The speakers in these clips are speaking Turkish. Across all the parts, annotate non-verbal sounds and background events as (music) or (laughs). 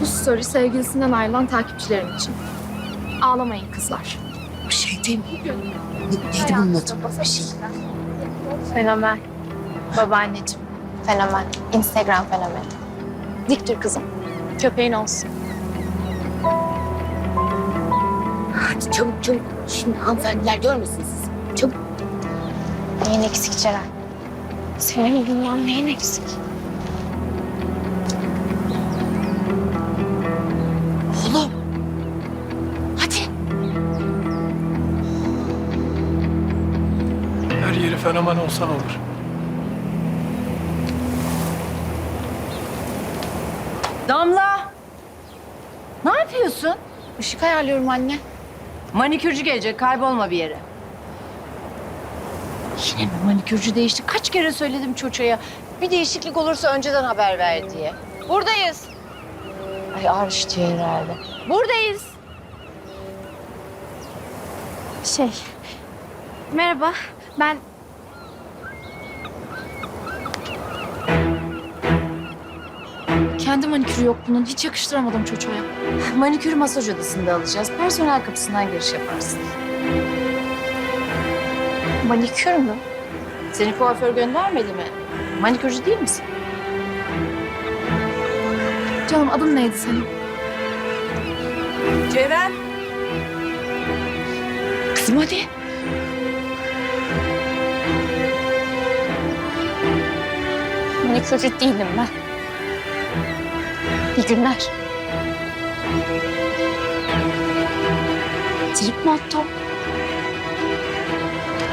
Bu story sevgilisinden ayrılan takipçilerim için. Ağlamayın kızlar. Bir şey değil mi? Neydi bunun adı? Bir şey. Fenomen. Babaanneciğim. Fenomen. Instagram fenomeni. Dik dur kızım. Köpeğin olsun. Hadi çabuk çabuk. Şimdi hanımefendiler görmesin sizi. Çabuk. Neyin eksik Ceren? Senin bundan neyin eksik? Yeri fenomen olsan olur. Damla! Ne yapıyorsun? Işık ayarlıyorum anne. Manikürcü gelecek, kaybolma bir yere. Yine mi manikürcü değişti? Kaç kere söyledim çocuğa. Bir değişiklik olursa önceden haber ver diye. Buradayız. Ay ağrıştı herhalde. Buradayız. Şey. Merhaba. Ben Kendi manikürü yok bunun. Hiç yakıştıramadım çocuğa. Manikür masaj odasında alacağız. Personel kapısından giriş yaparsın. Manikür mü? Seni kuaför göndermedi mi? Manikürcü değil misin? Canım adın neydi senin? Ceren. Kızım hadi. Manikürcü değilim ben. İyi günler. Trip mi attı o?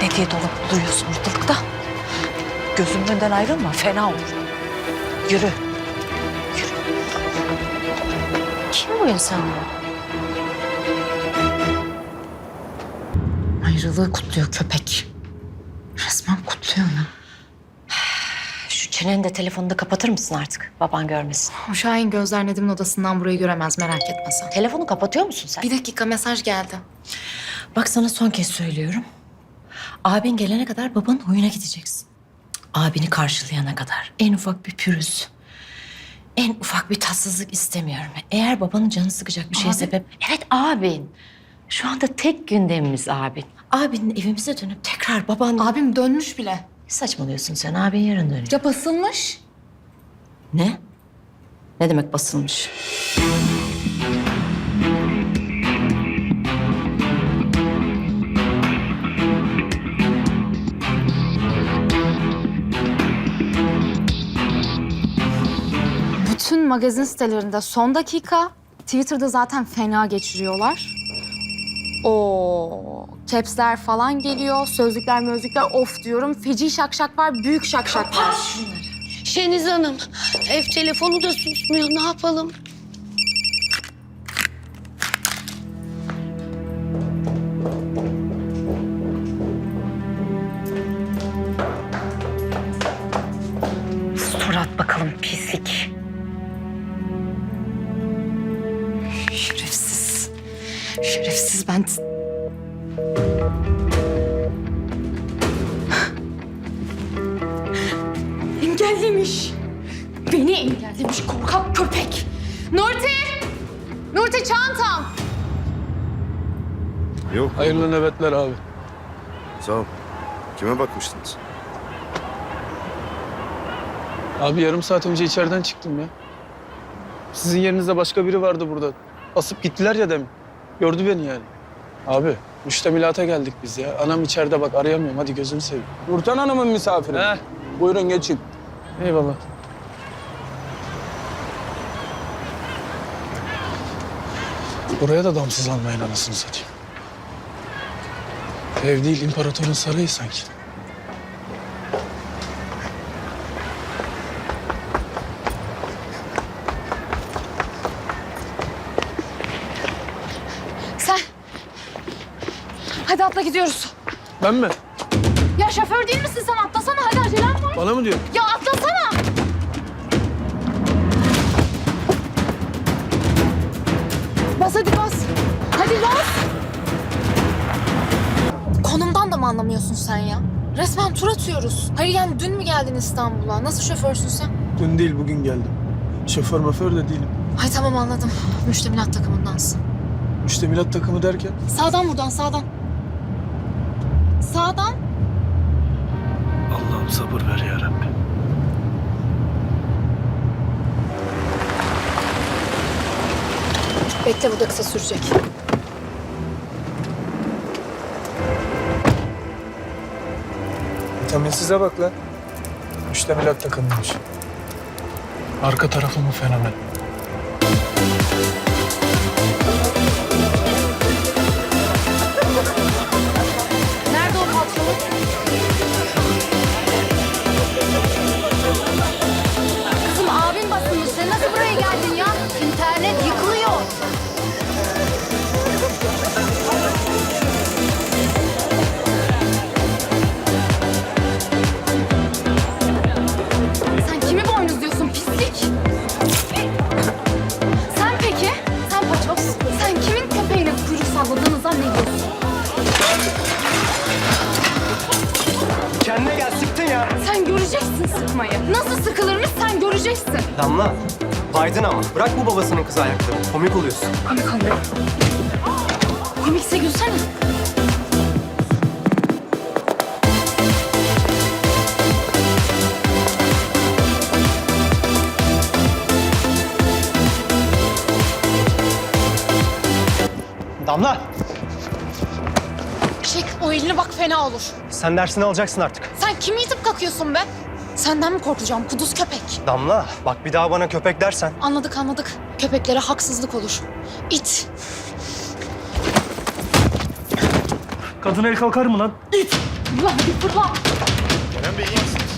Ne diye dolanıp duruyorsun ortalıkta? Gözümün önünden ayrılma, fena olur. Yürü. Kim bu insanlar? Ayrılığı kutluyor köpek. Resmen kutluyor ya. Şu çeneni de telefonunu da kapatır mısın artık? Baban görmesin. O Şahin gözler Nedim'in odasından burayı göremez merak etme sen. Telefonu kapatıyor musun sen? Bir dakika mesaj geldi. Bak sana son kez söylüyorum. Abin gelene kadar babanın oyuna gideceksin. Abini karşılayana kadar. En ufak bir pürüz. En ufak bir tatsızlık istemiyorum. Eğer babanın canı sıkacak bir şeye sebep... Evet abin. Şu anda tek gündemimiz abin. Abinin evimize dönüp tekrar baban... Abim dönmüş bile. Saçmalıyorsun sen. Abin yarın dönüyor. Ya basılmış. Ne? Ne demek basılmış? Bütün magazin sitelerinde son dakika, Twitter'da zaten fena geçiriyorlar. O capsler falan geliyor, sözlükler mözlükler of diyorum. Feci şakşak var, büyük şakşak var. Şeniz Hanım. Ev telefonu da susmuyor. Ne yapalım? Yok. Hayırlı nöbetler abi. Sağ ol. Kime bakmıştınız? Abi yarım saat önce içeriden çıktım ya. Sizin yerinizde başka biri vardı burada. Asıp gittiler ya demin. Gördü beni yani. Abi müştemilata geldik biz ya. Anam içeride bak arayamıyorum. Hadi gözünü seveyim. Nurten Hanım'ın misafiri. He. Buyurun geçin. Eyvallah. Buraya da damsız almayın anasını satayım. Ev değil imparatorun sarayı sanki. Sen. Hadi atla gidiyoruz. Ben mi? Ya şoför değil misin sen? Atlasana hadi acelem var. Bana mı diyor? Ya atlasana. Bas hadi bas. Hadi bas. Mı anlamıyorsun sen ya? Resmen tur atıyoruz. Hayır yani dün mü geldin İstanbul'a? Nasıl şoförsün sen? Dün değil bugün geldim. Şoför maför de değilim. Ay tamam anladım. Müştemilat takımındansın. Müştemilat takımı derken Sağdan buradan sağdan. Sağdan. Allah'ım sabır ver ya Rabbi. Bekle bu da kısa sürecek. Vitaminsize bak lan. Müştemilat takımıymış. Arka tarafı mı fenomen? Nerede o patron? Babasının kız ayaklarını. Komik oluyorsun. Komik oluyor. Komikse gülsene. Damla. Çek o elini bak fena olur. Sen dersini alacaksın artık. Sen kimi itip kakıyorsun be? Senden mi korkacağım kuduz köpek? Damla. Bak bir daha bana köpek dersen. Anladık anladık. Köpeklere haksızlık olur. İt. Kadın el kalkar mı lan? Ulan hadi fırla. Kerem Bey iyi misiniz?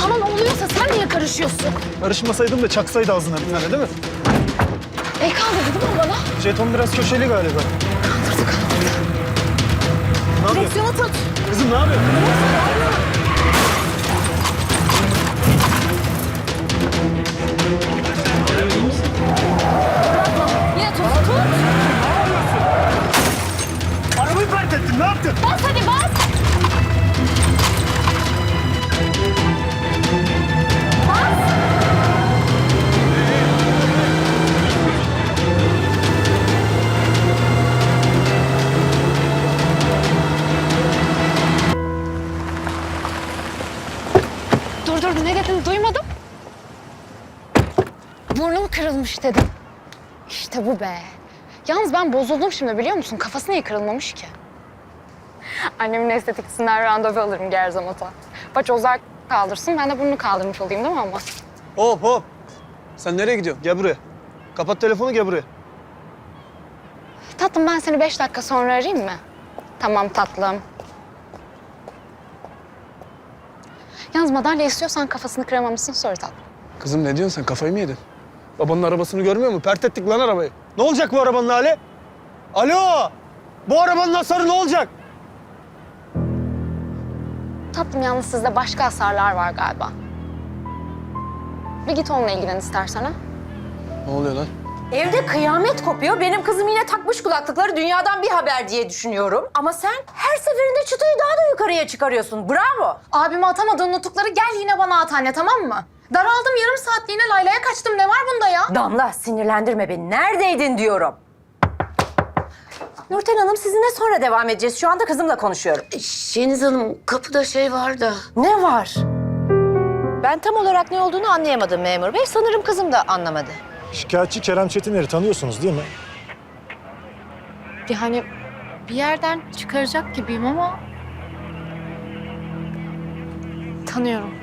Sana ne oluyorsa sen niye karışıyorsun? Karışmasaydım da çaksaydı ağzına bir tane değil mi? El kaldırdı değil mi bana? Jeton biraz köşeli galiba. Direksiyonu tut. Kızım ne yapıyorsun? Yine tut. Tut. Arabayı pert ettin ne yaptın? Bas hadi. Bas. Dur dur ne dedin duymadım. Burnum kırılmış dedim. İşte bu be. Yalnız ben bozuldum şimdi biliyor musun? Kafası niye kırılmamış ki? Annemin estetikçisinden randevu alırım Gerzamata. Paçozlar kaldırsın, ben de burnunu kaldırmış olayım değil mi ama? Hop hop. Sen nereye gidiyorsun? Gel buraya. Kapat telefonu gel buraya. Tatlım ben seni beş dakika sonra arayayım mı? Tamam tatlım. Yalnız madalya istiyorsan kafasını kıramamışsın sonra tatlım. Kızım ne diyorsun sen? Kafayı mı yedin? Babanın arabasını görmüyor musun? Pert ettik lan arabayı. Ne olacak bu arabanın hali? Alo! Bu arabanın hasarı ne olacak? Tatlım yalnız sizde başka hasarlar var galiba. Bir git onunla ilgilen istersen ha. Ne oluyor lan? Evde kıyamet kopuyor. Benim kızım yine takmış kulaklıkları dünyadan bir haber diye düşünüyorum. Ama sen her seferinde çıtayı daha da yukarıya çıkarıyorsun. Bravo. Abime atamadığın nutukları gel yine bana at anne tamam mı? Daraldım yarım saatliğine Layla'ya kaçtım. Ne var bunda ya? Damla sinirlendirme beni. Neredeydin diyorum. Nurten Hanım sizinle sonra devam edeceğiz. Şu anda kızımla konuşuyorum. Şeniz Hanım kapıda şey var da. Ne var? Ben tam olarak ne olduğunu anlayamadım memur bey. Sanırım kızım da anlamadı. Şikayetçi Kerem Çetiner'i tanıyorsunuz değil mi? Yani bir yerden çıkaracak gibiyim ama... Tanıyorum.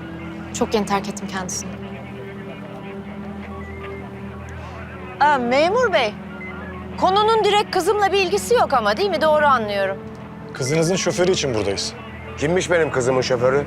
Çok yeni terk ettim kendisini. Aa, memur bey. Konunun direkt kızımla bir ilgisi yok ama değil mi? Doğru anlıyorum. Kızınızın şoförü için buradayız. Kimmiş benim kızımın şoförü?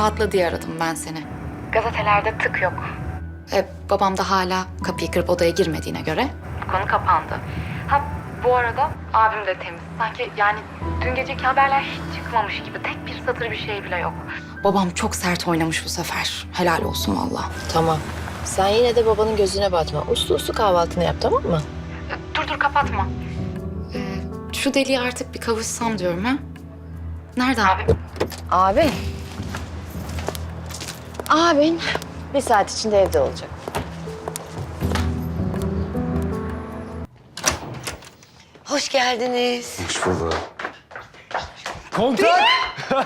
Rahatla diye aradım ben seni. Gazetelerde tık yok. E, babam da hala kapıyı kırıp odaya girmediğine göre. Konu kapandı. Ha bu arada abim de temiz. Sanki yani dün geceki haberler hiç çıkmamış gibi. Tek bir satır bir şey bile yok. Babam çok sert oynamış bu sefer. Helal olsun valla. Tamam. Sen yine de babanın gözüne batma. Uslu uslu kahvaltını yap tamam mı? Dur dur kapatma. Ee, şu deliği artık bir kavuşsam diyorum ha. Nerede abi? Abi. Abin bir saat içinde evde olacak. Hoş geldiniz. Hoş bulduk. Komutan! (laughs)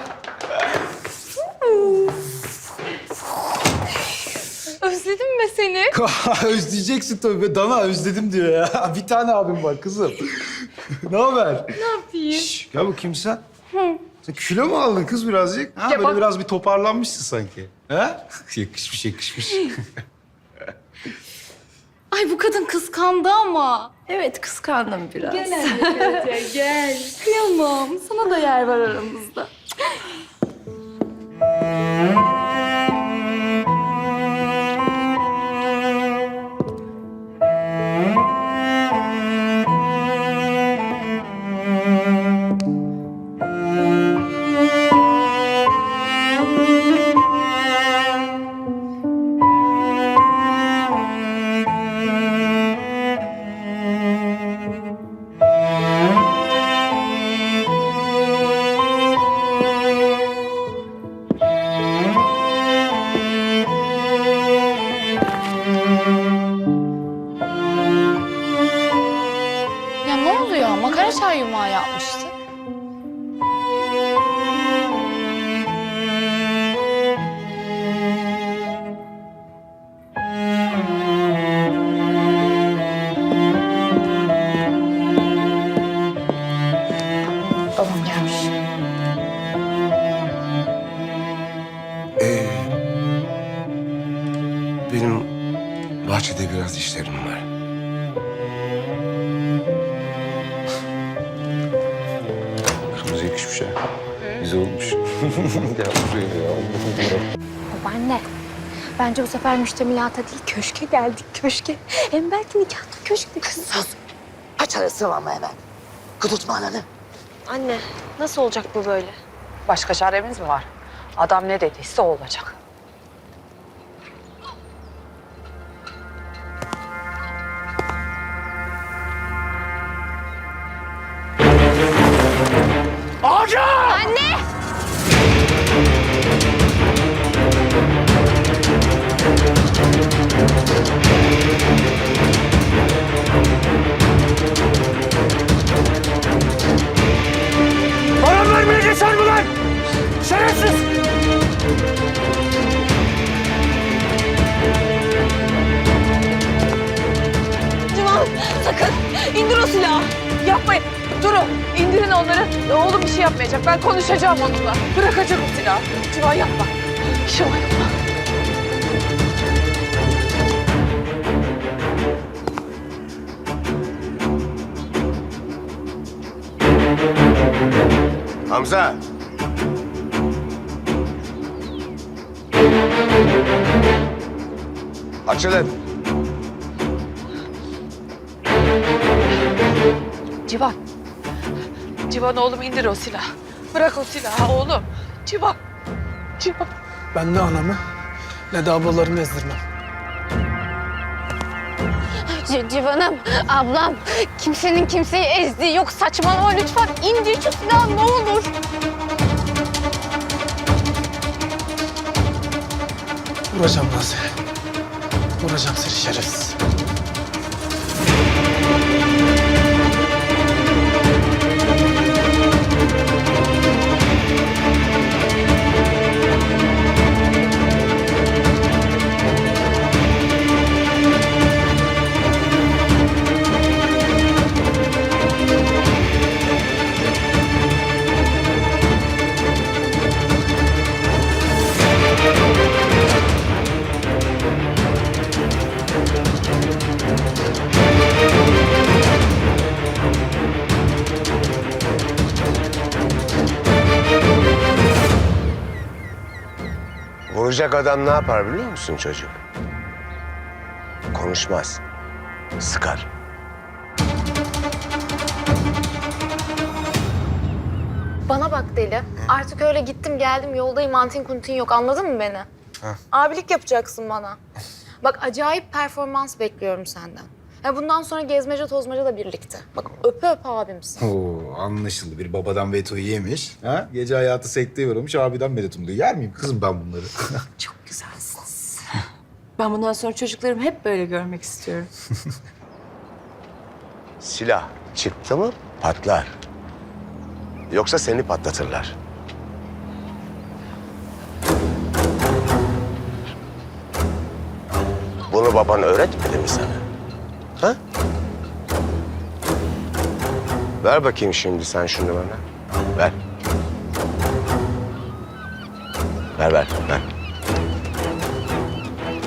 Özledim be seni. (laughs) Özleyeceksin tabii. be. Dana özledim diyor ya. (laughs) Bir tane abim var kızım. ne haber? Ne yapayım? Şş, gel bakayım sen. Sen kilo mu aldın kız birazcık? Ha, böyle biraz bir toparlanmışsın sanki. Ha? (laughs) yakışmış yakışmış. (laughs) Ay bu kadın kıskandı ama. Evet kıskandım biraz. Gel. (laughs) Kıyamam. Sana da yer var aramızda. Bence bu sefer müştemilata değil köşke geldik köşke. Hem belki nikahta köşkte kız. Aç arası ama hemen. Kudurtma ananı. Anne nasıl olacak bu böyle? Başka çaremiz mi var? Adam ne dediyse o olacak. Sakın indir o silahı. Yapmayın. Durun. indirin onları. Oğlum bir şey yapmayacak. Ben konuşacağım onunla. Bırakacak o silahı. Civan yapma. Civan yapma. Hamza. Açılın. Civan. Civan oğlum indir o silahı. Bırak o silahı oğlum. Civan. Civan. Ben ne anamı ne de ablalarımı ezdirmem. C- Civan'ım, ablam. Kimsenin kimseyi ezdiği yok. Saçmalama lütfen. İndir şu silahı ne olur. Vuracağım lan seni. Vuracağım seni şerefsiz. Vuracak adam ne yapar biliyor musun çocuk? Konuşmaz. Sıkar. Bana bak deli. Artık öyle gittim geldim yoldayım antin kuntin yok anladın mı beni? Abilik yapacaksın bana. (laughs) Bak acayip performans bekliyorum senden. Ya bundan sonra gezmece tozmaca da birlikte. Bak öpe öpe abimsin. Oo, anlaşıldı. Bir babadan vetoyu yemiş. Ha? Gece hayatı sekteye uğramış, abiden medet umuyor. Yer miyim kızım ben bunları? (laughs) Çok güzelsiniz. (laughs) Ben bundan sonra çocuklarımı hep böyle görmek istiyorum. (laughs) Silah çıktı mı patlar. Yoksa seni patlatırlar. Bunu baban öğretmedi mi sana? Ha? Ver bakayım şimdi sen şunu bana. Ver. Ver, ver, ver.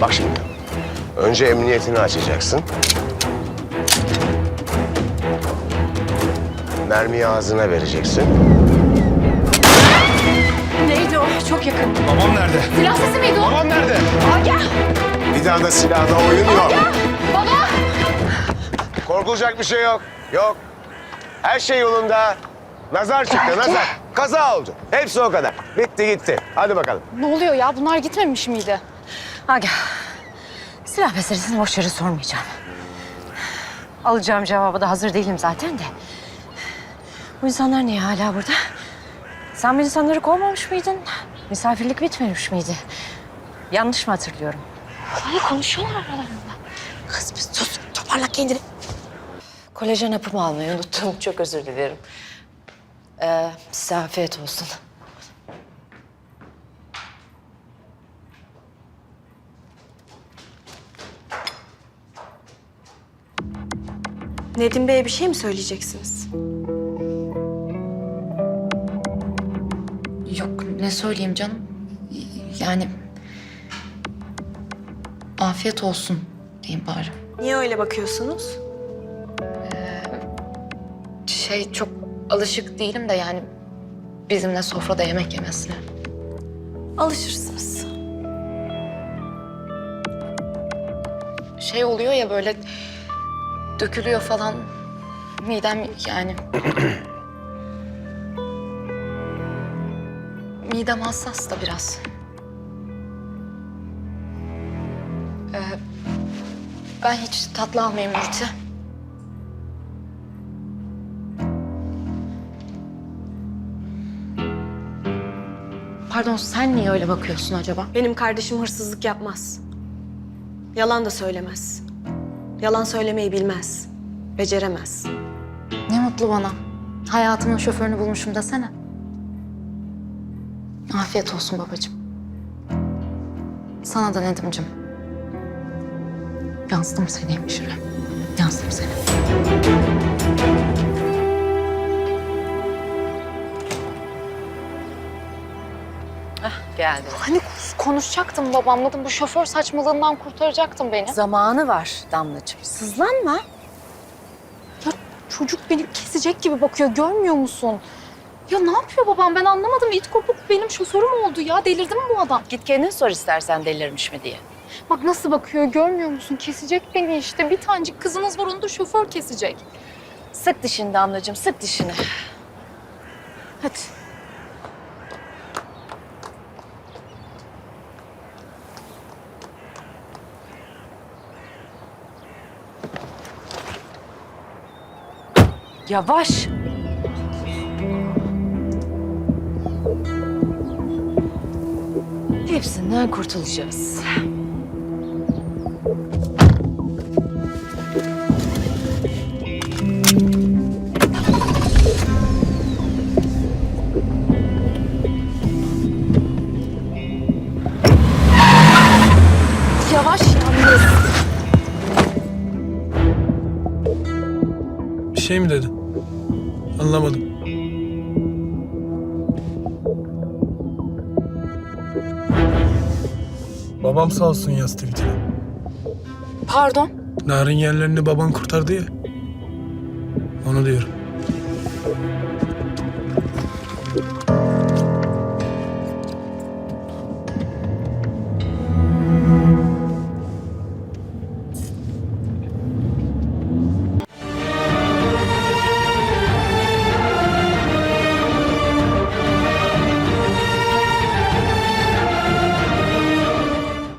Bak şimdi. Önce emniyetini açacaksın. Mermiyi ağzına vereceksin. Neydi o? Çok yakın. Babam nerede? Silah sesi miydi o? Babam nerede? Bir daha da silahla oyun yok. Baba! Korkulacak bir şey yok. Yok. Her şey yolunda. Nazar çıktı, nazar. Kaza oldu. Hepsi o kadar. Bitti gitti. Hadi bakalım. Ne oluyor ya bunlar gitmemiş miydi? Aga, silah meselesini boş yere sormayacağım. Alacağım cevabı da hazır değilim zaten de. Bu insanlar niye hala burada? Sen bu insanları kovmamış mıydın? Misafirlik bitmemiş miydi? Yanlış mı hatırlıyorum? Ay konuşuyorlar aralarında. Kız bir sus, toparla kendini. Kolajen hapımı almayı unuttum. (laughs) Çok özür dilerim. Ee, size afiyet olsun. Nedim Bey'e bir şey mi söyleyeceksiniz? Yok ne söyleyeyim canım. Yani afiyet olsun diyeyim bari. Niye öyle bakıyorsunuz? Şey çok alışık değilim de yani bizimle sofrada yemek yemesine. Alışırsınız. Şey oluyor ya böyle dökülüyor falan. Midem yani. (clears throat) Midem hassas da biraz. Ee, ben hiç tatlı almayayım Nurti. Pardon sen niye öyle bakıyorsun acaba? Benim kardeşim hırsızlık yapmaz. Yalan da söylemez. Yalan söylemeyi bilmez. Beceremez. Ne mutlu bana. Hayatımın şoförünü bulmuşum desene. Afiyet olsun babacığım. Sana da Nedim'cim. Yazdım seni hemşire. Yazdım seni. Geldi. Hani konuşacaktım babamla da bu şoför saçmalığından kurtaracaktın beni. Zamanı var Damlacığım. Sızlanma. Ya çocuk beni kesecek gibi bakıyor görmüyor musun? Ya ne yapıyor babam ben anlamadım. İt kopuk benim şoförüm oldu ya. Delirdi mi bu adam? Git kendin sor istersen delirmiş mi diye. Bak nasıl bakıyor görmüyor musun? Kesecek beni işte. Bir tanecik kızınız var onu da şoför kesecek. Sık dişini Damlacığım, sık dişini. Hadi. Yavaş. Hepsinden kurtulacağız. Yavaş yalnız. Bir şey mi dedin? Anlamadım. Babam sağ olsun yaz tweetine. Pardon. Narin yerlerini baban kurtardı ya. Onu diyorum.